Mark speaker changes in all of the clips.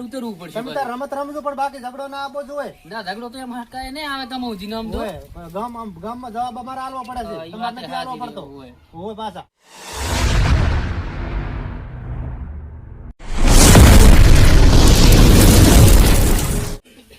Speaker 1: રમત રમજો પણ બાકી ઝઘડો ના આપો જોઈએ
Speaker 2: ના ઝઘડો તો એમ હટકાય નહીં આવે તમે ઉજીને આમ તો.
Speaker 1: હોય. ગામ આમ જવાબ અમારે આલવો પડે છે.
Speaker 2: ઈ
Speaker 1: તમારે નથી આલવો પડતો.
Speaker 2: હોય.
Speaker 1: હોય પાછા.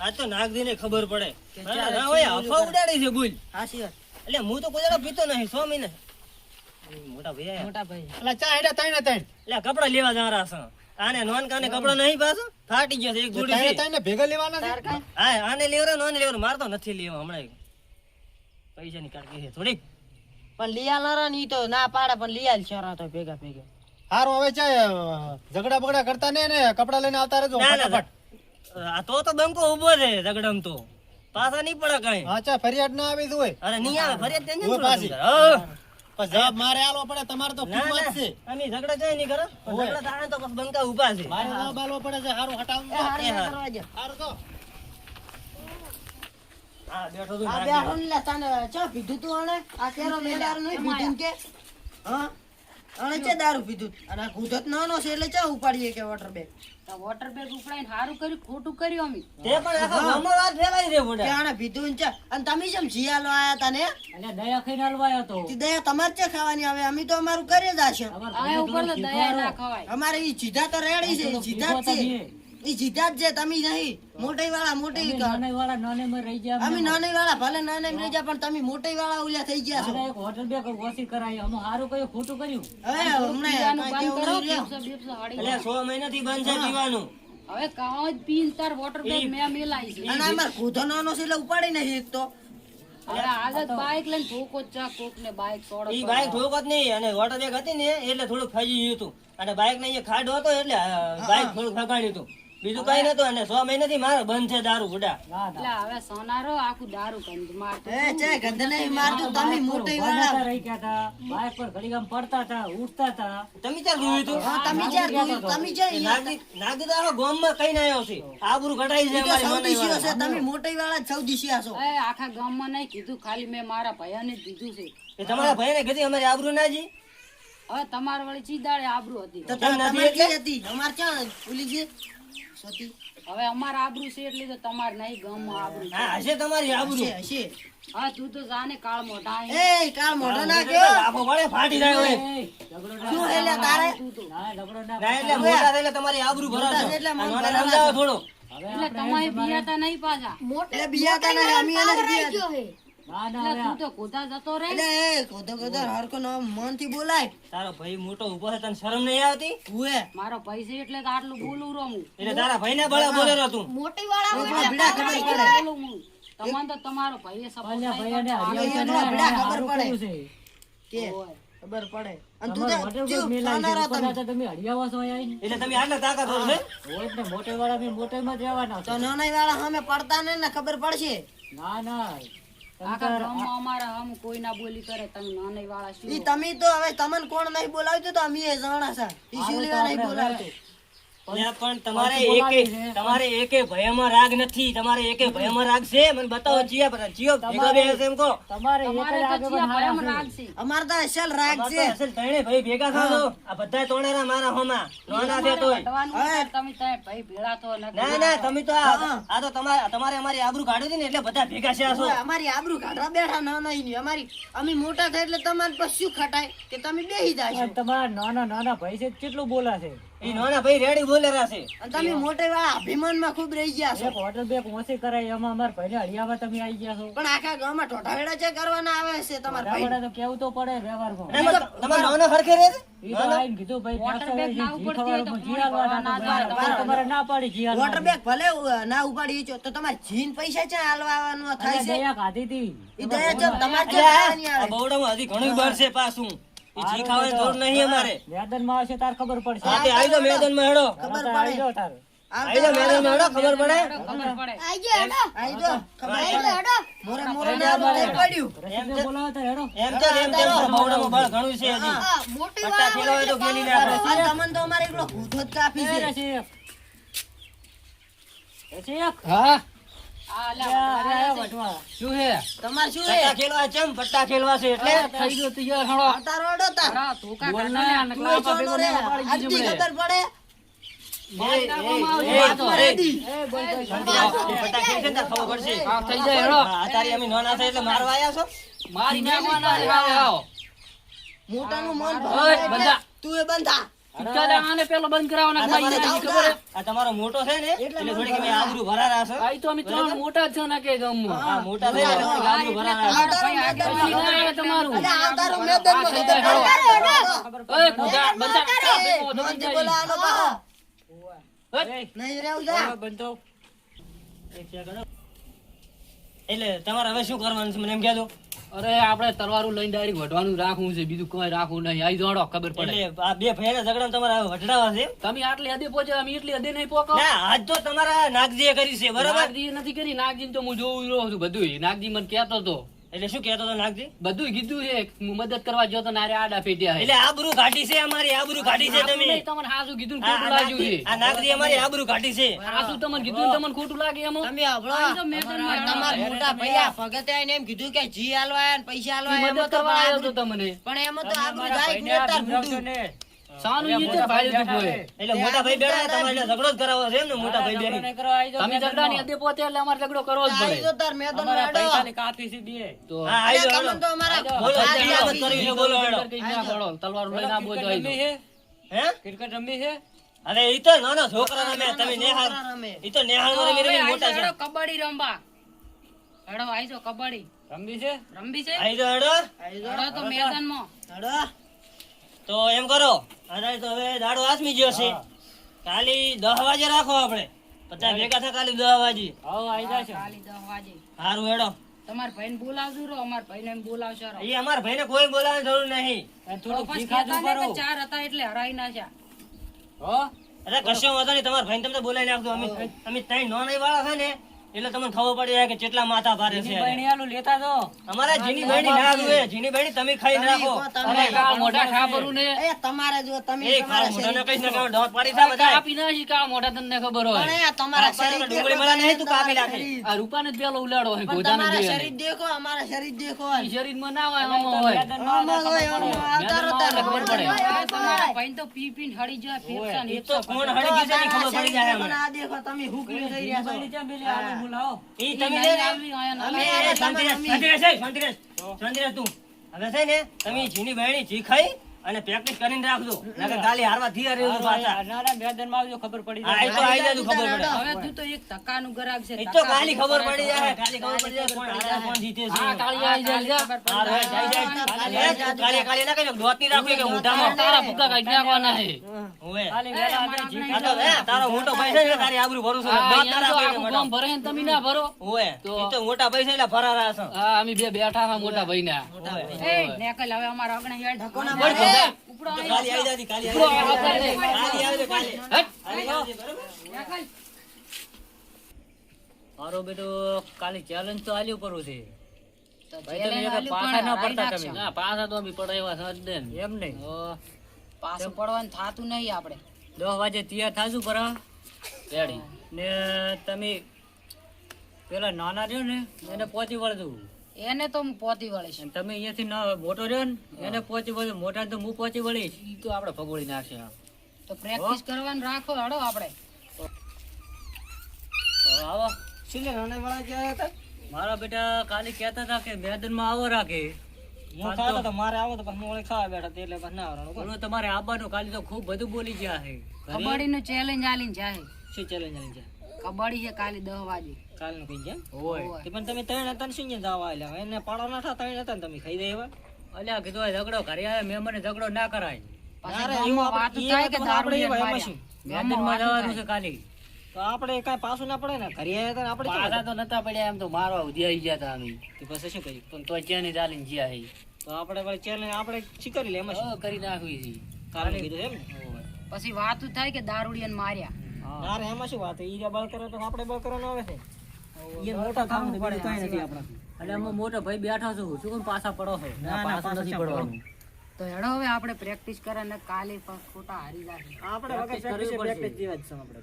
Speaker 3: આ તો નાગદીને ખબર પડે. હા, ના હોય અફવા ઉડાડી છે
Speaker 4: ભૂલ.
Speaker 3: એટલે હું તો કોઈ પીતો નહીં સો મહિને મોટા ભાઈ.
Speaker 4: મોટા ભાઈ
Speaker 1: એટલે ચા હેડે ત્રણે ત્રણ
Speaker 3: એટલે કપડા લેવા જા રહ્યા છે. આને નોન કાને કપડો નહીં પાછો? ફાટી ગયો છે એક ગુડી છે.
Speaker 1: તને ભેગા લેવાના છે?
Speaker 3: હા આને લેવરા નોન લેવરા મારતો નથી લેવો હમણાં પૈસા ની કાઢી છે થોડીક.
Speaker 4: પણ લિયાલ ના રહે ઈ તો ના પાડે પણ લિયાલ છોરા તો ભેગા ભેગા.
Speaker 1: હારું હવે ચા ઝઘડા બગડા કરતા ને ને કપડા લઈને આવતા રહેજો
Speaker 3: ના ના
Speaker 1: ફટાફટ.
Speaker 3: આ તો તો બંકો ઊભો છે ઝઘડમ તો. પાછા નહીં પડે કઈ.
Speaker 1: અચ્છા ફરિયાદ ના આવી જોઈએ
Speaker 3: અરે નહીં આવે ફરિયાદ તેને
Speaker 1: હોય પાછી. પણ જવાબ મારે આલવો પડે તમારે તો કિંમત છે.
Speaker 3: અમે ઝઘડો જાય નહીં કરો ઝઘડો તાણે તો બંકા ઊભા છે.
Speaker 1: મારે જવાબ આલવો પડે છે હારું હટાવું.
Speaker 4: હારે
Speaker 1: તો
Speaker 3: આ બેઠો તું
Speaker 4: આ બેઠો. ને તને ચા પીધું તું આણે? આ કેરો મેલાર નહીં પીધું કે? હા? આણે ચા દારૂ પીધું? અને આ કૂદત નાનો છે એટલે ચા ઉપાડીએ કે વોટર બેગ?
Speaker 5: વોટર બેગ ઉપડાઈને સારું કર્યું ખોટું કર્યું અમે?
Speaker 3: તે પણ આખા ગામમાં વાત ફેલાઈ છે
Speaker 4: કે
Speaker 3: બોડા
Speaker 4: આણે પીધું ને ચા. અને તમે જેમ જીયાલો આયા તા ને?
Speaker 2: દયા ખાઈને હલવાયો તો
Speaker 4: તે દયા તમારે ચા ખાવાની હવે? અમે તો અમારું કરી જ આશે.
Speaker 5: આયા ઉપર તો દયા ના ખવાય.
Speaker 4: અમારે ઈ જીધા તો રેડી છે જીધા જ છે. ઈ જીતા જ છે તમે નહીં. મોટી વાળા મોટી
Speaker 2: વાળા નાને માં રહી ગયા
Speaker 4: અમે નાની વાળા ભલે નાના રહી ગયા પણ તમે મોટી વાળા ઉલ્યા થઈ ગયા છો.
Speaker 2: એક હોટલ બે ઓછી કરાય અમે હારું કયું ખોટું કર્યું.
Speaker 4: હવે હમણે કાંઈ
Speaker 3: એટલે સો મહિનાથી બંધ છે પીવાનું.
Speaker 5: હવે કાં જ પીન તાર વોટર બેગ મે મેલાઈ છે.
Speaker 4: અને અમાર કૂધો નાનો છે એટલે ઉપાડી નહીં એક તો.
Speaker 5: બાઈક લઈને ઠોકો ચા કોક ને બાઈક સોડો
Speaker 3: ઈ બાઈક ઠોક જ નહીં અને વોટર બેગ હતી ને એટલે થોડુંક ફજી ગયું હતું. અને બાઈક ને અહીંયા ખાડો હતો એટલે બાઈક થોડું ફગાડ્યું હતું. બીજું કઈ નતું અને સો મહિનાથી મારે બંધ છે દારૂ ગુડા
Speaker 5: એટલે હવે સોનારો આખું દારૂ કંદ મારતું.
Speaker 4: એ છે ગંધ નહીં મારતું તમે મોટી વાળા
Speaker 2: રહી ગયા હતા બાઇક પર ઘડી ગામ પડતા હતા ઉઠતા હતા.
Speaker 3: તમે જોયું હતું?
Speaker 4: હા તમે જ્યાં જોયું, તમે જ્યાં
Speaker 3: નાગી નાગી તો માં કઈ ના આવ્યો છે. આબરૂ ઘટાઈ છે
Speaker 4: તો તમે મોટી વાળા સૌદીશીયા છો
Speaker 5: એ આખા ગામમાં નહીં કીધું ખાલી મેં મારા ભયાને જ દીધું છે.
Speaker 3: એ તમારા ભાઈને કીધી અમારી આબરૂ ના જી?
Speaker 5: હવે તમારા વળી ચીદાળે આબરૂ હતી.
Speaker 4: તો
Speaker 3: નથી
Speaker 4: તમારે ક્યાં હતી? અમાર ક્યાં ઓલી છે સતી
Speaker 5: હવે અમાર આબરૂ છે એટલે તો તમારે નહીં ગમ આબરૂ
Speaker 3: હા હશે તમારી આબરૂ.
Speaker 4: હશે હશે.
Speaker 5: હા તું તો જાને કાળ મોઢા
Speaker 4: એ કાળ મોઢા ના કે
Speaker 3: લાફો પડે ફાટી જાય હોય
Speaker 4: શું હેલે તારે
Speaker 3: ના એટલે મોટા એટલે તમારી આબરૂ ભરાશો.
Speaker 4: એટલે મને
Speaker 3: સમજાવો થોડો.
Speaker 5: એટલે તમારે બિયાતા નહીં પાછા.
Speaker 4: મોટે બિયાતા નહીં અમે એને બિયાતા.
Speaker 3: તારો ભાઈ મોટો ઊભો છે તને શરમ નહીં આવતી?
Speaker 4: હુએ
Speaker 5: મારો પૈસે એટલે આટલું બોલું રહું
Speaker 3: એટલે તારા ભાઈને બળા બોલેલો તું.
Speaker 4: એકલા ભીડા ખબર પડે.
Speaker 5: બોલું હું. તમને તો તમારો ભાઈએ support નહીં કરતો.
Speaker 4: એકલા ભીડા ખબર પડે. કે? ખબર પડે. અને તું તો ચૂપ, ખાનારા
Speaker 3: એટલે તમે આટલા તાકાત હોય છે
Speaker 2: મોટે વાળા મોટે માં જ રહેવાના
Speaker 4: તો નાના વાળા સામે પડતા ને ખબર પડશે.
Speaker 2: ના ના.
Speaker 5: આખા ગામમાં અમારા હમ કોઈ ના બોલી કરે તમે નાની વાળા શું
Speaker 4: ઈ તમે તો હવે તમને કોણ નહીં બોલાવતું તો અમે એ જાણા છે. ઈ શું નહીં બોલાવતું?
Speaker 3: પણ તમારે એકે તમારે એકે ભયમાં રાગ નથી તમારે એકે ભયમાં રાગ છે? મને બતાવો ચિયા પર ચિયો ભેગા બે એમ કહો.
Speaker 2: તમારે એક
Speaker 5: તમારે તો ચિયા ભયમ
Speaker 4: અમાર તો અસલ રાગ છે.
Speaker 3: અસલ ત્રણેય ભાઈ ભેગા થાજો આ બધા તોણેરા મારા હોમાં. નોના છે તોય.
Speaker 5: તો તમે ત્યાં ભાઈ ભેળા તો નથી.
Speaker 3: ના ના તમે તો આ આ તો તમારે તમારે અમારી આબરૂ કાઢી હતી ને એટલે બધા ભેગા છે.
Speaker 4: અમારી આબરૂ કાઢવા બેઠા ના નહીં અમારી અમે મોટા થાય એટલે તમારે પછી ખટાય? કે તમે બેહી જાય
Speaker 2: તમારા નાના નાના ભાઈ છે કેટલું બોલા છે?
Speaker 3: એ નાના ભાઈ રેડી બોલેરા છે.
Speaker 4: અને તમે મોટે વાળા અભિમાનમાં ખૂબ રહી ગયા છો.
Speaker 2: હોટલ બે ઓછી કરાય એમાં અમારા ભાઈને હળિયામાં તમે આવી ગયા છો.
Speaker 4: પણ આખા ગામમાં ઠોઠાવેડા છે કરવાના આવે છે તમારા ભાઈ.
Speaker 2: તો કેવું તો પડે વ્યવહારમાં.
Speaker 3: અને તમારા નોના હરખે રહે છે?
Speaker 2: ઈ તો આઈને કીધું ભાઈ
Speaker 5: વોટર બેગ ના
Speaker 4: ભલે ઉપાડી છો તો તમારે જીન પૈસા છે હાલવાનું થાય છે?
Speaker 2: દયા ખાધી હતી
Speaker 4: દયા તમારે જે
Speaker 3: અલ્યા,
Speaker 4: ખાવાની
Speaker 3: આ
Speaker 4: આવે
Speaker 3: બહુડામાં હજી ઘણું બર છે પાછું. એ જી ખાવાની જરૂર નહીં અમારે.
Speaker 2: મેદાનમાં આવશે તાર ખબર પડશે.
Speaker 3: આતે આવી મેદાનમાં હેડો.
Speaker 4: ખબર
Speaker 2: આવી
Speaker 4: પડે.
Speaker 2: જાઓ તાર.
Speaker 3: આવી જાઓ મેદાનમાં હેડો ખબર પડે.
Speaker 5: ખબર પડે.
Speaker 4: આઈ જો ખબર પડે મોરે મોરે ના બોલે પડ્યું.
Speaker 2: એમ તો બોલાવો તાર હેડો.
Speaker 3: એમ તો એમ તો છે માં બળ ઘણું છે હજી. મોટી પટ્ટા ખેલો હોય તો ગેલી નાખો.
Speaker 4: આ તમને તો અમારે એકલો ભૂત જ કાપી
Speaker 2: એ
Speaker 4: છે.
Speaker 1: હા. શું છે
Speaker 4: તમારે શું
Speaker 3: ખેલવા ચમ પટ્ટા ખેલવા છે એટલે
Speaker 1: થઈ ગયો
Speaker 4: તાર
Speaker 5: હા,
Speaker 4: તું રે
Speaker 1: ના મને.
Speaker 4: ખબર પડે
Speaker 3: ને. હા.
Speaker 4: તું એ બંધા
Speaker 5: પેલો બંધ
Speaker 3: આ તમારે મોટો છે ને એટલે થોડીક અમે આબરૂ ભરારા છો.
Speaker 5: આ તો અમે ત્રણ મોટા જ છો કે
Speaker 3: હા મોટા છે ને આબરૂ ભરારા
Speaker 5: તમારું. ઓય, બંધા.
Speaker 4: નહીં
Speaker 2: બંધો.
Speaker 3: એટલે તમારે હવે શું કરવાનું છે મને એમ કહેજો
Speaker 5: અરે આપણે તરવારું લઈને ડાયરેક્ટ વઢવાનું રાખવું છે બીજું કોઈ રાખવું નહીં. આઈ જોડો ખબર પડે.
Speaker 3: આ બે ભાઈના ઝઘડા તમારે વઢડાવા છે
Speaker 5: તમે આટલી હદે પહોંચે અમે એટલી હદે નહીં પોકો
Speaker 3: ના આજ તો તમારા નાગજીએ કરી છે બરાબર?
Speaker 5: નાગજી નથી કરી નાગજી તો હું જોઉં રહ્યો છું બધું નાગજી મને કહેતો હતો
Speaker 3: એટલે શું કહેતો હતો નાગજી?
Speaker 5: બધું કીધું છે હું મદદ કરવા જો તો નારે આડા ફેટ્યા
Speaker 3: એટલે આબરૂ કાઢી છે અમારી આબરૂ કાઢી છે તમે.
Speaker 5: તમને હાસું કીધું ખોટું લાગ્યું છે.
Speaker 3: આ નાગજી અમારી આબરૂ કાઢી છે.
Speaker 5: હાસું તમને કીધું તમને ખોટું લાગે એમ?
Speaker 4: તમે હભળો તમાર મોટા ભૈયા ભગત આઈને એમ કીધું કે જી હાલવા પૈસા હાલવા
Speaker 5: મદદ
Speaker 4: તો
Speaker 5: કરવા આવ્યો હતો તમને.
Speaker 4: પણ એમાં તો આબરૂ જાય તાર ભૂંડું.
Speaker 5: સાનું ઈ છે ભાઈ લીધું કોઈ.
Speaker 3: એટલે મોટા ભાઈ બેઠા તમારે ઝઘડો જ કરાવો છે એમ ને મોટા ભાઈ બેઠી.
Speaker 5: તમે ઝઘડા ની અદે પોતે એટલે અમારે ઝઘડો કરવો જ પડે.
Speaker 4: જો તાર મેદાનમાં હેડો.
Speaker 5: તો
Speaker 3: હા આવી
Speaker 4: અરે
Speaker 3: જાઓ
Speaker 4: તમને તો અમારા
Speaker 3: બોલો
Speaker 4: આ
Speaker 3: જે
Speaker 4: જાત
Speaker 3: બાબત કરવી છે. બોલો હેડો.
Speaker 5: કઈ ના લઈને આ બોજો આઈ
Speaker 3: હે?
Speaker 2: ક્રિકેટ રમી છે?
Speaker 3: અરે ઈ તો નાના છોકરા રમે તમે
Speaker 4: નેહાર
Speaker 3: ઈ તો નેહાર રમી મોટા છે.
Speaker 5: કબડ્ડી રમવા. હેડો આઈજો કબડ્ડી.
Speaker 2: રમી છે?
Speaker 5: રમવી છે?
Speaker 3: આવી જાઓ હેડો.
Speaker 4: આઈ જો.
Speaker 5: હેડો તો મેદાનમાં.
Speaker 4: હેડો.
Speaker 3: તો એમ કરો અત્યારે તો હવે દાડો આસમી ગયો છે. કાલી દસ વાગે રાખો આપણે. પચાસ ભેગા થાય કાલી દસ વાગે.
Speaker 2: આવો આવી જાય
Speaker 5: કાલી દસ વાગે.
Speaker 3: સારું હેડો.
Speaker 5: તમાર ભાઈને બોલાવજો રો અમાર ભાઈને એમ બોલાવશો રો.
Speaker 3: એ અમાર ભાઈને કોઈ બોલાવવાની જરૂર નહીં.
Speaker 2: થોડું
Speaker 5: તો
Speaker 2: થોડુંક
Speaker 5: પછી
Speaker 2: ઘી ખાધું
Speaker 5: કહેતા નહીં
Speaker 2: કરો
Speaker 5: ચાર હતા એટલે હરાઈ નાખ્યા
Speaker 2: હો?
Speaker 3: અરે કશો વાંધો નહીં તમાર ભાઈને તમને બોલાવી નાખજો. અમે અમે ત્રણ નોનાઈ વાળા છે ને એટલે તમને ખબર પડી જાય કે કેટલા માથા ભારે છે
Speaker 2: લેતા જો
Speaker 3: અમારા જીની બહેણી ના આવે જીની બહેણી તમે ખાઈ નાખો.
Speaker 4: તમે
Speaker 5: મોઢા ખાબરું ને
Speaker 4: એ તમારે જો તમે તમારા
Speaker 3: ને કે છે બધા
Speaker 5: કાળ મોઢા તમને ખબર હોય?
Speaker 4: પણ તમારા શરીર
Speaker 3: ડુંગળી
Speaker 4: દેખો,
Speaker 3: મળે નહીં તું કાપી નાખે.
Speaker 4: શરીર.
Speaker 5: આ રૂપા ને પેલો ઉલાડો હોય ગોજાને
Speaker 4: તમારા શરીર દેખો અમારા શરીર દેખો
Speaker 5: શરીરમાં ના હોય આમ હોય.
Speaker 4: આમાં હોય, આવતા રહો,
Speaker 5: ખબર પડે. તમારા તો પી પી હળી જાય ફેફસા ને
Speaker 3: એ તો કોણ હળી ગયું ખબર પડી જાય અમને.
Speaker 4: આ દેખો તમે હુકલી થઈ રહ્યા છો.
Speaker 3: ઈ તમે
Speaker 5: નહીં
Speaker 3: છે ને,
Speaker 5: આવી આયા
Speaker 3: અમે
Speaker 5: ના
Speaker 3: એ શાંતિ રહે, શાંતિ રહે, છે, શાંતિ રહે. શાંતિ રહે તું. હવે છે ને તમે જીની બહેણી જી ખાઈ અને પ્રેક્ટિસ કરીને રાખજો. નકર કાલે હારવા થયા રહેવું પાછા.
Speaker 2: ના મેદાનમાં આવજો ખબર પડી જાય.
Speaker 3: આ તો આઈ જાય ખબર પડે.
Speaker 5: હવે તું તો એક ધક્કાનું ગ્રાહક છે
Speaker 3: તો કાલી ખબર પડી જાય. કાલી ખબર પડી જાય કોણ હારે કોણ જીતે છે.
Speaker 5: હા કાળી આવી જાય.
Speaker 3: હા, જાય, જાય. કાલે કાલે ના કઈ દોતની રાખવી કે મોઢામાં
Speaker 5: તારા ભૂકા કાઢી નાખવાના છે.
Speaker 3: તારો મોટો છે તારી આબરૂ ભરું છું.
Speaker 5: તો. ભરે તમે ના ભરો
Speaker 3: મોટા ભાઈ એટલે ફરારા છે.
Speaker 5: હા અમે બે બેઠા હતા મોટા ભાઈ ના એ નેકલ હવે અમારા આગળ હેડ
Speaker 4: ધક્કોના
Speaker 5: બોલ,
Speaker 4: મારે.
Speaker 5: ઉપડો
Speaker 3: તો
Speaker 5: અહીં.
Speaker 3: આવી જાજે, કાલે આવી
Speaker 5: આગળ
Speaker 3: જાજે.
Speaker 5: લે.
Speaker 3: કાલે આવજે, કાલે.
Speaker 5: હેટ.
Speaker 3: કાલે આવજે, બરોબર?
Speaker 5: નેકલ.
Speaker 2: મારો બેટો કાલે ચેલેન્જ તો આલ્યું પડવું છે
Speaker 5: તો
Speaker 2: ભાઈ તમે પાછા પડતા તમે. ના પાછા તો અમે પડે એવા સજ એમ નહીં
Speaker 5: પાછું પડવાનું થાતું નહીં આપણે.
Speaker 2: દસ વાગે તૈયાર થાશું પર.
Speaker 5: રેડી.
Speaker 2: ને તમે પેલા નાના રહ્યો ને એને પહોંચી વળતું
Speaker 5: એને તો હું પહોંચી વળીશ.
Speaker 2: તમે અહીંયાથી ના મોટો રહ્યો ને એને પહોંચી વળું મોટા તો હું પહોંચી વળીશ.
Speaker 5: એ તો આપણે ભગોળી નાખશે. તો પ્રેક્ટિસ કરવાનું રાખો હડો આપણે.
Speaker 2: તો આવો.
Speaker 3: શું નાના વાળા ગયા હતા?
Speaker 2: મારા બેટા કાલે કહેતા હતા કે મેદાનમાં આવો રાખે.
Speaker 3: હું ખાતો તો મારે આવો તો પણ હું ઓલે ખાવા બેઠા એટલે પછી ના આવવાનું.
Speaker 2: બોલો તમારે આવવાનું કાલે તો ખૂબ બધું બોલી ગયા છે
Speaker 5: કબડ્ડી નું ચેલેન્જ આલીને જાય
Speaker 3: શું ચેલેન્જ આલી જાય
Speaker 5: કબડ્ડી છે કાલી દસ વાગે
Speaker 3: કાલનું કઈ?
Speaker 2: હોય
Speaker 3: તે પણ તમે ત્રણ હતા ને શું જવા આલ્યા? એને પાડો ના થા, ત્રણ હતા ને તમે ખાઈ દે એવા?
Speaker 2: અલ્યા કીધું આ ઝઘડો ઘરે આવે મેં મને ઝઘડો ના કરાય
Speaker 3: અરે, એવું
Speaker 5: વાતો થાય કે દારૂ
Speaker 3: આપણે
Speaker 5: લઈને
Speaker 3: એવા એમાં શું?
Speaker 5: ગામમાં
Speaker 2: જવાનું છે. કાલે
Speaker 3: તો આપણે કાંઈ પાછું ના પડે ને? ઘરે આવ્યા હતા આપણે
Speaker 2: પાછા તો નતા પડ્યા એમ તો મારવા ઉધી આવી ગયા હતા અમે.
Speaker 3: તો પછી શું કર્યું?
Speaker 2: પણ તો ચેની ચાલીને જ્યાં છે
Speaker 3: તો આપણે વળી challenge આપણે શીખરી લે એમાં શું?
Speaker 2: કરી નાખવી છે
Speaker 3: કારણ કીધું એમ
Speaker 5: પછી વાત થાય કે દારૂડિયન માર્યા.
Speaker 2: હા.
Speaker 3: ના રે, એમાં શું વાત? ઈ બળ કરે તો આપણે બળ કરવાનો આવે છે. એ મોટા કામ પડે કાંઈ નથી આપણા
Speaker 2: એટલે અમે મોટો ભાઈ બેઠા છું શું કોણ પાછા પડો છો?
Speaker 3: ના,
Speaker 2: પાછા નથી પડવાનું.
Speaker 5: તો હેડો હવે આપણે પ્રેક્ટિસ કરે ને કાલે ખોટા હારી જાય
Speaker 3: આપણે
Speaker 2: practice
Speaker 3: જેવા જ છે આપણે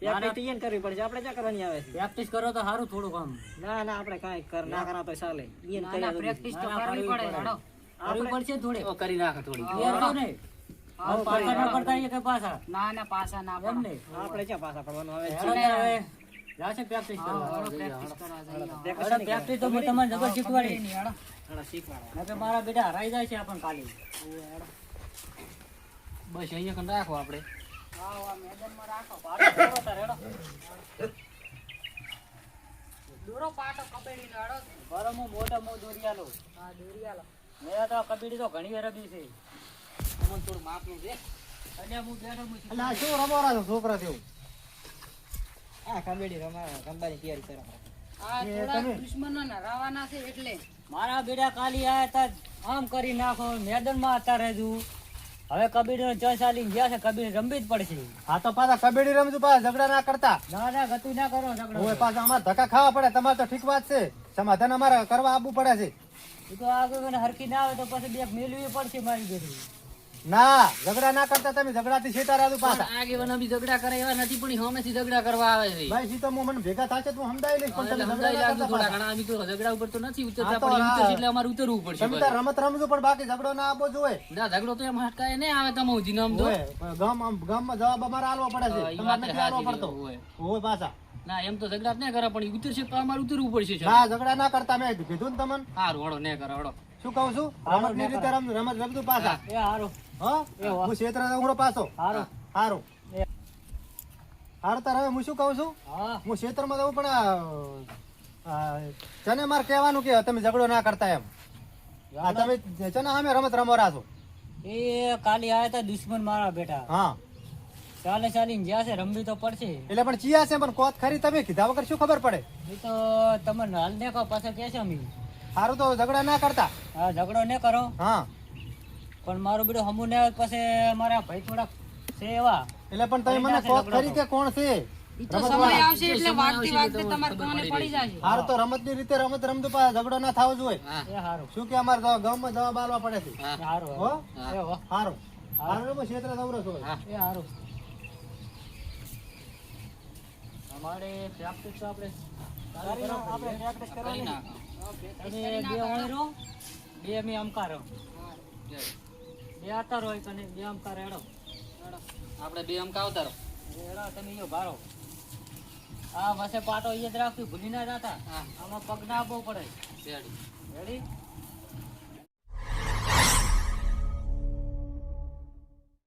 Speaker 3: તો.
Speaker 2: હા?
Speaker 3: Practice તો ઈ એને કરવી પડશે. આપણે ક્યાં કરવાની આવે છે?
Speaker 2: પ્રેક્ટિસ કરો તો સારું થોડું કામ
Speaker 3: ના ના આપણે કાંઈ કર ના કરા તો ચાલે. ઈ એને
Speaker 5: ના
Speaker 3: કર્યા
Speaker 5: ના
Speaker 3: વગર.
Speaker 5: પ્રેક્ટિસ તો
Speaker 2: ના, ના,
Speaker 5: કરવી
Speaker 2: કરવી
Speaker 5: પડે.
Speaker 2: પડે. કરવી પડશે થોડી.
Speaker 5: તો કરી નાખે થોડી.
Speaker 2: ક્લિયર છો ને. પાછા ના પડતા કે પાછા.
Speaker 5: ના ના પાછા ના પડે.
Speaker 3: આપણે ક્યાં પાછા પડવાનું? આવે
Speaker 2: હેડો જાશે practice કરવા.
Speaker 5: હેડો કરવા જઈએ.
Speaker 2: તો મેં તમને જબર શીખવાડી.
Speaker 5: હેડો.
Speaker 2: નકર મારા બેટા હરાઈ જાય છે આપણને કાલે
Speaker 6: બસ અહીંયા કણ રાખો આપણે.
Speaker 5: હા, હા, મેદાનમાં રાખો.
Speaker 2: પાડો દોરો તાર, હેડો.
Speaker 5: દોરો પાટો કબેડીનો, હેડો.
Speaker 2: બરો હું મોટા મો દોરી આલો
Speaker 5: હા, દોરી આલો.
Speaker 2: મેં તો કબીડી તો ઘણી રમી છે
Speaker 6: અમને થોડું માપનું દે
Speaker 2: અને હું બેઠો હું
Speaker 1: એટલે શું રમવાના છો છોકરા જેવું
Speaker 3: આ કબડ્ડી રમવા રમવાની તૈયારી કરો
Speaker 5: આ થોડા હરાવવાના છે એટલે
Speaker 2: મારા બેડા કાલી આયા તા આમ કરી નાખો મેદાનમાં અત્યારે રહેજું હવે કબીડી નો આલીને ગયા છે કબીડી રમવી જ પડશે.
Speaker 1: હા તો પાછા કબીડી રમજો પાછા ઝઘડા ના કરતા.
Speaker 2: ના ના ગતું ના કરો ઝઘડો.
Speaker 1: હવે પાછા અમારે ધક્કા ખાવા પડે તમારે તો ઠીક વાત છે. સમાધાન અમારે કરવા આપવું પડે છે.
Speaker 2: એ તો આગળ હરકી ના આવે તો પછી બે મેળવી પડશે મારી બેટી
Speaker 1: ના ઝઘડા ના કરતા તમે ઝઘડાથી સીતા રાજુ પાછા.
Speaker 6: આગેવાના બી ઝઘડા કરે એવા નથી પણ ઈ સામેથી ઝઘડા કરવા આવે છે.
Speaker 1: ભાઈ સીતો મો મને ભેગા થાશે તો સમજાય લઈશ પણ તમે ઝઘડા ના કરતા
Speaker 6: થોડા ઘણા અમે તો ઝઘડા ઉપર તો નથી ઉતરતા પણ ઉતરશે એટલે અમારે ઉતરવું પડશે
Speaker 1: તમે રમત રમજો પણ બાકી ઝઘડો ના આપો જોઈએ
Speaker 6: ના ઝઘડો તો એમ હટકાય નહીં આવે તમે ઉધી નામ દો
Speaker 1: ગામ ગામમાં જવાબ અમારે આલવો પડે છે. તમારે નથી આલવો પડતો.
Speaker 6: હોય.
Speaker 1: પાછા.
Speaker 6: ના એમ તો ઝઘડા નહીં કરે પણ ઉતરશે તો અમારે ઉતરવું પડશે
Speaker 1: ના ઝઘડા ના કરતા મેં કીધું ને તમને.
Speaker 6: સારું હળો ને કરે
Speaker 1: શું કહું છું? રમતની રીતે રમ રમત રમતું પાછા.
Speaker 2: એ હારું.
Speaker 1: હા? હું. ક્ષેત્ર ઉમરો પાછો.
Speaker 2: હારું.
Speaker 1: સારું હાર તાર હવે હું શું કહું છું?
Speaker 2: હા.
Speaker 1: હું ક્ષેત્રમાં જવું પણ ચને માર કહેવાનું કે તમે ઝઘડો ના કરતા એમ. આ તમે છે ને અમે રમત રમવા છો
Speaker 2: એ કાલે આયા તા દુશ્મન મારા બેટા.
Speaker 1: હા.
Speaker 2: ચાલે ચાલીને જ્યાં છે રમવી તો પડશે.
Speaker 1: એટલે પણ ચિયા છે પણ કોત ખરી તમે? કીધા વગર શું ખબર પડે?
Speaker 2: એ તો તમે હાલ ને કહો પાછા કે છે અમે.
Speaker 1: સારું તો ઝઘડા ના કરતા.
Speaker 2: હા ઝઘડો ને કરો.
Speaker 1: હા.
Speaker 2: પણ મારો બેટું હમુ ને આવે પછી મારા ભાઈ થોડાક છે એવા.
Speaker 1: એટલે પણ તમે મને કોક કરી કે કોણ છે?
Speaker 5: સમય આવશે એટલે વાગતી વાગતી તમારે કોને પડી જશે.
Speaker 1: સારું તો રમતની રીતે રમત રમતું પાછા ઝઘડો ના થવો જોઈએ.
Speaker 2: એ હારું.
Speaker 1: શું કે અમારે ગામમાં જવાબ આલવા પડે છે?
Speaker 2: હારું
Speaker 1: હો?
Speaker 2: એ હો.
Speaker 1: સારું સારું હું ક્ષેત્ર દવરો છું
Speaker 2: એ હારું. અમારે પ્રેક્ટિસ તો આપણે આપણે પ્રેક્ટિસ કરવાની.
Speaker 6: નાખો.
Speaker 2: બે ઓળરો બે અમે અમકાર બે આતર હોય કને બે અમકાર રેડો
Speaker 6: આપણે બે અમકા અવતારો.
Speaker 2: રેડો તમે યો ભારો આ વસે પાટો ઈયે જ રાખ્યું ભૂલી ના જાતા.
Speaker 6: હા.
Speaker 2: આમાં પગ ના આપવો પડે.
Speaker 6: Ready
Speaker 2: ready